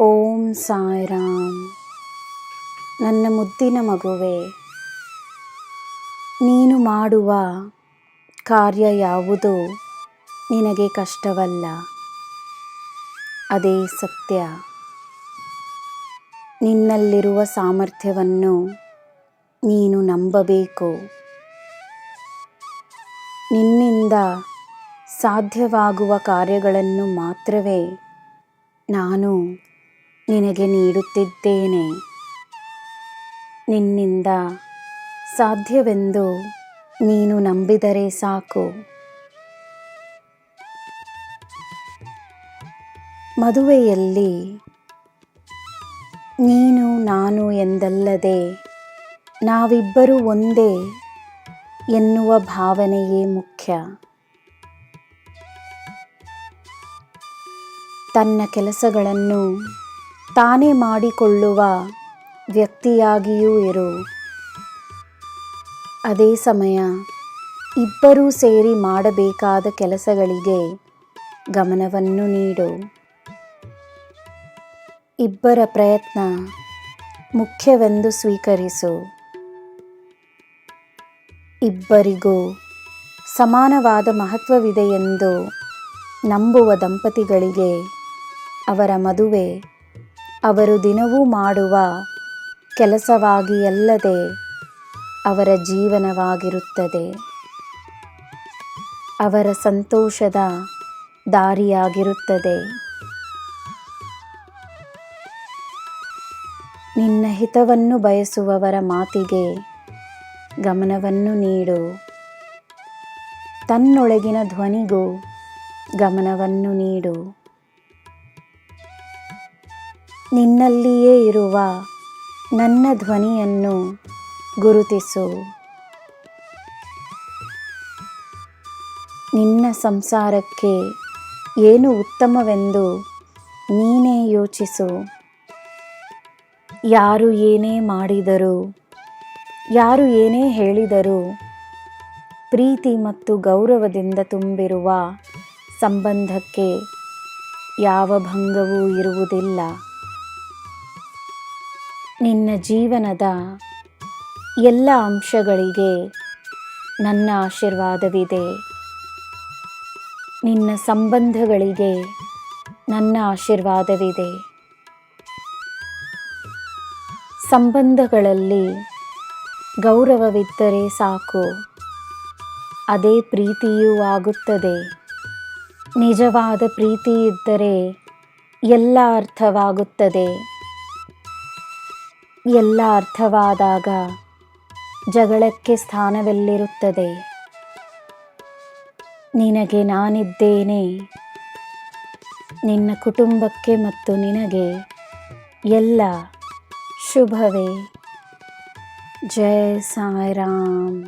ಓಂ ಸಾಯಿರಾಮ್. ನನ್ನ ಮುದ್ದಿನ ಮಗುವೆ, ನೀನು ಮಾಡುವ ಕಾರ್ಯ ಯಾವುದು ನಿನಗೆ ಕಷ್ಟವಲ್ಲ. ಅದೇ ಸತ್ಯ. ನಿನ್ನಲ್ಲಿರುವ ಸಾಮರ್ಥ್ಯವನ್ನು ನೀನು ನಂಬಬೇಕು. ನಿನ್ನಿಂದ ಸಾಧ್ಯವಾಗುವ ಕಾರ್ಯಗಳನ್ನು ಮಾತ್ರವೇ ನಾನು ನಿನಗೆ ನೀಡುತ್ತಿದ್ದೇನೆ. ನಿನ್ನಿಂದ ಸಾಧ್ಯವೆಂದು ನೀನು ನಂಬಿದರೆ ಸಾಕು. ಮದುವೆಯಲ್ಲಿ ನೀನು ನಾನು ಎಂದಲ್ಲದೆ ನಾವಿಬ್ಬರೂ ಒಂದೇ ಎನ್ನುವ ಭಾವನೆಯೇ ಮುಖ್ಯ. ತನ್ನ ಕೆಲಸಗಳನ್ನು ತಾನೇ ಮಾಡಿಕೊಳ್ಳುವ ವ್ಯಕ್ತಿಯಾಗಿಯೂ ಇರು. ಅದೇ ಸಮಯ ಇಬ್ಬರೂ ಸೇರಿ ಮಾಡಬೇಕಾದ ಕೆಲಸಗಳಿಗೆ ಗಮನವನ್ನು ನೀಡು. ಇಬ್ಬರ ಪ್ರಯತ್ನ ಮುಖ್ಯವೆಂದು ಸ್ವೀಕರಿಸು. ಇಬ್ಬರಿಗೂ ಸಮಾನವಾದ ಮಹತ್ವವಿದೆ ಎಂದು ನಂಬುವ ದಂಪತಿಗಳಿಗೆ ಅವರ ಮದುವೆ ಅವರು ದಿನವೂ ಮಾಡುವ ಕೆಲಸವಾಗಿ ಅಲ್ಲದೆ ಅವರ ಜೀವನವಾಗಿರುತ್ತದೆ. ಅವರ ಸಂತೋಷದ ದಾರಿಯಾಗಿರುತ್ತದೆ. ನಿನ್ನ ಹಿತವನ್ನು ಬಯಸುವವರ ಮಾತಿಗೆ ಗಮನವನ್ನು ನೀಡು. ತನ್ನೊಳಗಿನ ಧ್ವನಿಗೂ ಗಮನವನ್ನು ನೀಡು. ನಿನ್ನಲ್ಲಿಯೇ ಇರುವ ನನ್ನ ಧ್ವನಿಯನ್ನು ಗುರುತಿಸು. ನಿನ್ನ ಸಂಸಾರಕ್ಕೆ ಏನು ಉತ್ತಮವೆಂದು ನೀನೇ ಯೋಚಿಸು. ಯಾರು ಏನೇ ಮಾಡಿದರೂ, ಯಾರು ಏನೇ ಹೇಳಿದರೂ, ಪ್ರೀತಿ ಮತ್ತು ಗೌರವದಿಂದ ತುಂಬಿರುವ ಸಂಬಂಧಕ್ಕೆ ಯಾವ ಭಂಗವೂ ಇರುವುದಿಲ್ಲ. ನಿನ್ನ ಜೀವನದ ಎಲ್ಲ ಅಂಶಗಳಿಗೆ ನನ್ನ ಆಶೀರ್ವಾದವಿದೆ. ನಿನ್ನ ಸಂಬಂಧಗಳಿಗೆ ನನ್ನ ಆಶೀರ್ವಾದವಿದೆ. ಸಂಬಂಧಗಳಲ್ಲಿ ಗೌರವವಿದ್ದರೆ ಸಾಕು. ಅದೇ ಪ್ರೀತಿಯೂ ಆಗುತ್ತದೆ. ನಿಜವಾದ ಪ್ರೀತಿ ಇದ್ದರೆ ಎಲ್ಲ ಅರ್ಥವಾಗುತ್ತದೆ. ಎಲ್ಲ ಅರ್ಥವಾದಾಗ ಜಗಳಕ್ಕೆ ಸ್ಥಾನವೆಲ್ಲಿರುತ್ತದೆ? ನಿನಗೆ ನಾನಿದ್ದೇನೆ. ನಿನ್ನ ಕುಟುಂಬಕ್ಕೆ ಮತ್ತು ನಿನಗೆ ಎಲ್ಲ ಶುಭವೇ. ಜಯ ಸಾಯಿರಾಮ್.